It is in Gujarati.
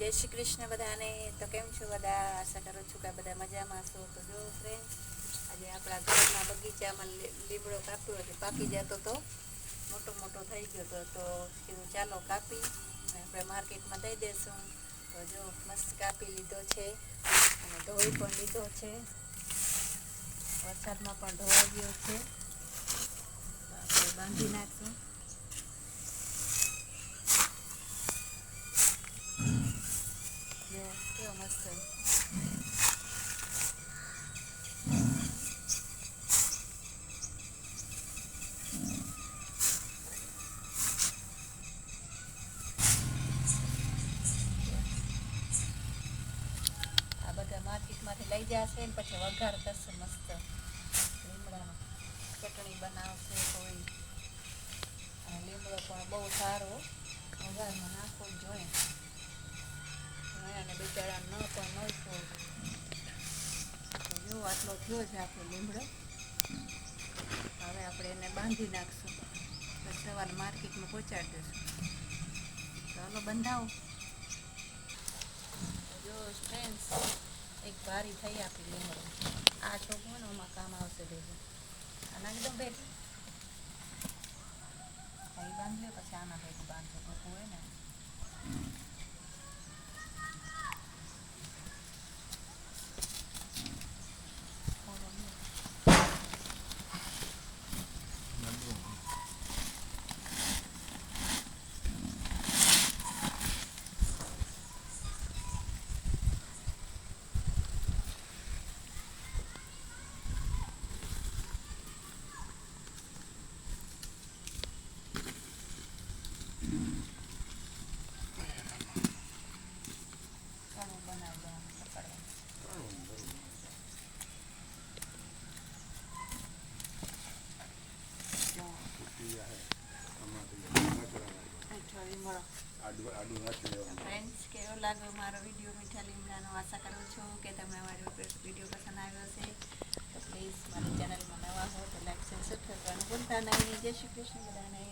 જય શ્રી કૃષ્ણ બધાને. તો કેમ છો બધા? આશા કરું છું કે બધા મજામાં છો તો જો ફ્રેન્ડ આજે આપણા ઘરના બગીચામાં લીમડો કાપ્યો હતો પાકી જતો તો મોટો મોટો થઈ ગયો તો તો કીધું ચાલો કાપી આપણે માર્કેટમાં દઈ દેશું. તો જો મસ્ત કાપી લીધો છે અને ધોઈ પણ લીધો છે. વરસાદમાં પણ ધોવાઈ ગયો છે. બાંધી નાખશું જો કેવો મસ્ત આ બધા માર્કેટમાંથી લઈ જશે પછી વઘાર કરશે મસ્ત. લીમડાનો ચટણી બનાવશે કોઈ. લીમડો પણ બહુ સારો. વઘારમાં નાખવો જોઈએ અને બિચારા ન પણ મળતો તો જો આટલો થયો છે આપણો લીમડો. હવે આપણે એને બાંધી નાખશું. પછી સવારે માર્કેટમાં પહોંચાડી દઈશું. તો હાલો બંધાવો. જો ફ્રેન્ડ્સ એક ભારી થઈ આપી લીમડો. આ છોકરો આમાં કામ આવશે ભેગું આ નાખી દઉં ભેગું અહીં બાંધી પછી આના ભેગું બાંધો હોય ને ઘણું બનાવી દેવાનું પકડવાનું જો મીઠો લીમડો ફ્રેન્ડ્સ કેવો લાગ્યો મારો વીડિયો મીઠા લીમડાનો? આશા કરું છું કે તમને મારો વીડિયો પસંદ આવ્યો છે તો પ્લીઝ મારી ચેનલમાં નવા હો તો લાઈક શેર સબસ્ક્રાઈબ કરવાનું ભૂલતા નહીં. જય શ્રી કૃષ્ણ બધાને.